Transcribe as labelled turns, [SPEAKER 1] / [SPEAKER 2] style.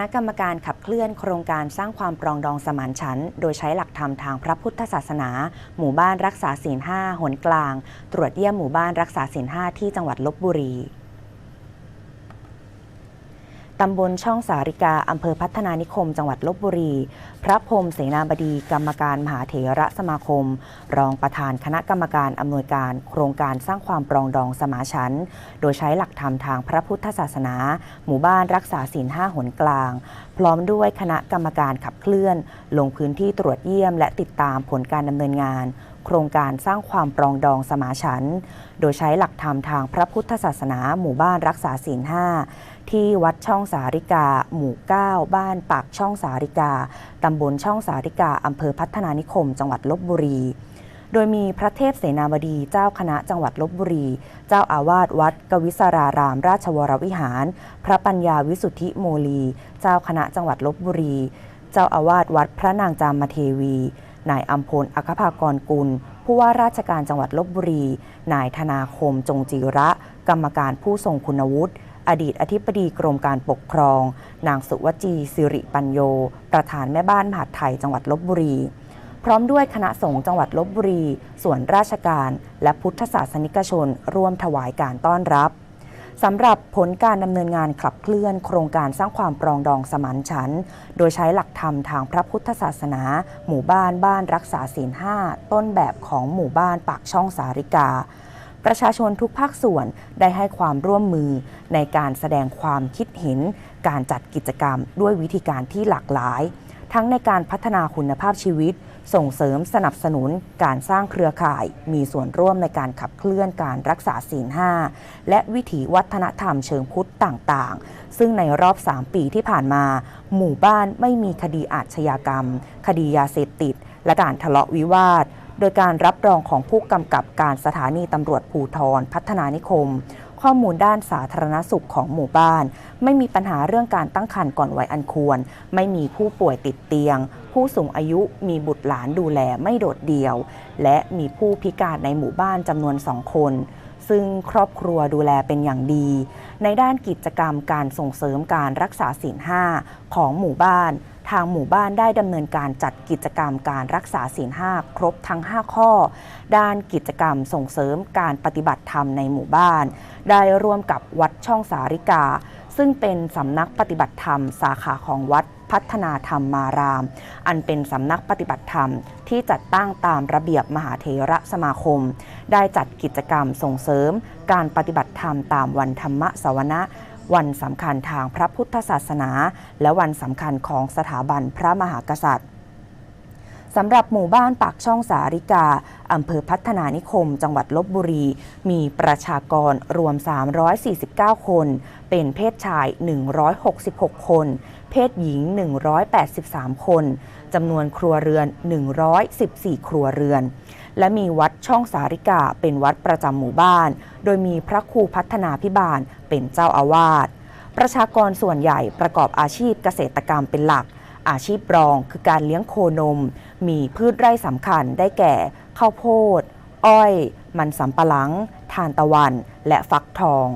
[SPEAKER 1] ณะกรรมการขับเคลื่อนโครงการสร้างความปรองดองสมานฉันท์โดยใช้หลักธรรมทางพระพุทธศาสนา หมู่บ้านรักษาศีลห้าหนกลาง ตรวจเยี่ยมหมู่บ้านรักษาศีลห้าที่จังหวัดลบบุรี ตำบลช่องสาริกา อำเภอพัฒนานิคม จังหวัดลบบุรี พระพรมเสนาบดี กรรมการมหาเถระสมาคม รองประธานคณะกรรมการอำนวยการ โครงการสร้างความปรองดองสมาชันโดยใช้หลักธรรมทางพระพุทธศาสนา หมู่บ้านรักษาศีลห้าหนกลาง พร้อมด้วยคณะกรรมการขับเคลื่อน ลงพื้นที่ตรวจเยี่ยม และติดตามผลการดำเนินงาน โครงการสร้างความปรองดองสมาชันท์โดยใช้หลักธรรมทางพระพุทธศาสนาหมู่บ้านรักษาศีลห้าที่วัดช่องสาริกา หมู่ 9 บ้านปากช่องสาริกา ตำบลช่องสาริกา อำเภอพัฒนานิคม จังหวัดลบบุรี โดยมีพระเทพเสนาบดีเจ้าคณะจังหวัดลบบุรี เจ้าอาวาสวัด กวิสาราราม ราชวรวิหาร พระปัญญาวิสุทธิโมลี เจ้าคณะจังหวัดลบบุรี เจ้าอาวาสวัดพระนางจามเทวี นายอัมพลอัคภากรกุล ผู้ว่าราชการจังหวัดลบบุรี นายธนาคมจงจีระ กรรมการผู้ทรงคุณวุฒิอดีตอธิบดีกรมการปกครอง นางสุวจีสิริปัญโย ประธานแม่บ้านมหาดไทยจังหวัดลบบุรี พร้อมด้วยคณะสงฆ์จังหวัดลบบุรี ส่วนราชการ และพุทธศาสนิกชน ร่วมถวายการต้อนรับ สำหรับผลการดำเนินงานขับเคลื่อนโครงการสร้างความปรองดองสมานฉันท์โดยใช้หลักธรรมทางพระพุทธศาสนา หมู่บ้านบ้านรักษาศีลห้าต้นแบบของหมู่บ้านปากช่องสาริกา ประชาชนทุกภาคส่วนได้ให้ความร่วมมือในการแสดงความคิดเห็น การจัดกิจกรรมด้วยวิธีการที่หลากหลาย ทั้งในการพัฒนาคุณภาพชีวิต ส่งเสริมสนับสนุนการสร้างเครือข่าย มีส่วนร่วมในการขับเคลื่อนการรักษาศีลห้าและวิถีวัฒนธรรมเชิงพุทธต่างๆ ซึ่งในรอบ 3 ปีที่ผ่านมา หมู่บ้านไม่มีคดีอาชญากรรม คดียาเสพติด และการทะเลาะวิวาท โดยการรับรองของผู้กำกับการสถานีตำรวจภูทรพัฒนานิคม ข้อมูลด้านสาธารณสุขของหมู่บ้าน ไม่มีปัญหาเรื่องการตั้งครรภ์ก่อนวัยอันควร ไม่มีผู้ป่วยติดเตียง ผู้สูงอายุมีบุตรหลานดูแลไม่โดดเดี่ยว และมีผู้พิการในหมู่บ้านจำนวนสองคน ซึ่งครอบครัวดูแลเป็นอย่างดี ในด้านกิจกรรมการส่งเสริมการรักษาศีลห้าของหมู่บ้าน ทางหมู่บ้านได้ดำเนินการจัดกิจกรรมการรักษาศีลห้าครบทั้ง 5 ข้อ ด้านกิจกรรมส่งเสริมการปฏิบัติธรรมในหมู่บ้าน ได้ร่วมกับวัดช่องสาริกา ซึ่งเป็นสำนักปฏิบัติธรรม สาขาของวัดพัฒนาธรรมมาราม อันเป็นสำนักปฏิบัติธรรมที่จัดตั้งตามระเบียบมหาเถระสมาคม ได้จัดกิจกรรมส่งเสริมการปฏิบัติธรรมตามวันธรรมสวนะ วันสำคัญทางพระพุทธศาสนา และวันสำคัญของสถาบันพระมหากษัตริย์ สำหรับหมู่บ้านปากช่องสาริกา อำเภอพัฒนานิคม จังหวัดลบบุรี มีประชากรรวม 349 คน เป็นเพศชาย 166 คน เพศหญิง 183 คน จำนวนครัวเรือน 114 ครัวเรือน และมีวัดช่องสาริกาเป็นวัดประจำหมู่บ้าน โดยมีพระครูพัฒนาพิบาลเป็นเจ้าอาวาส ประชากรส่วนใหญ่ประกอบอาชีพเกษตรกรรมเป็นหลัก อาชีพรองคือการเลี้ยงโคนม มีพืชไร่สำคัญได้แก่ ข้าวโพด อ้อย มันสำปะหลัง ทานตะวัน และฟักทอง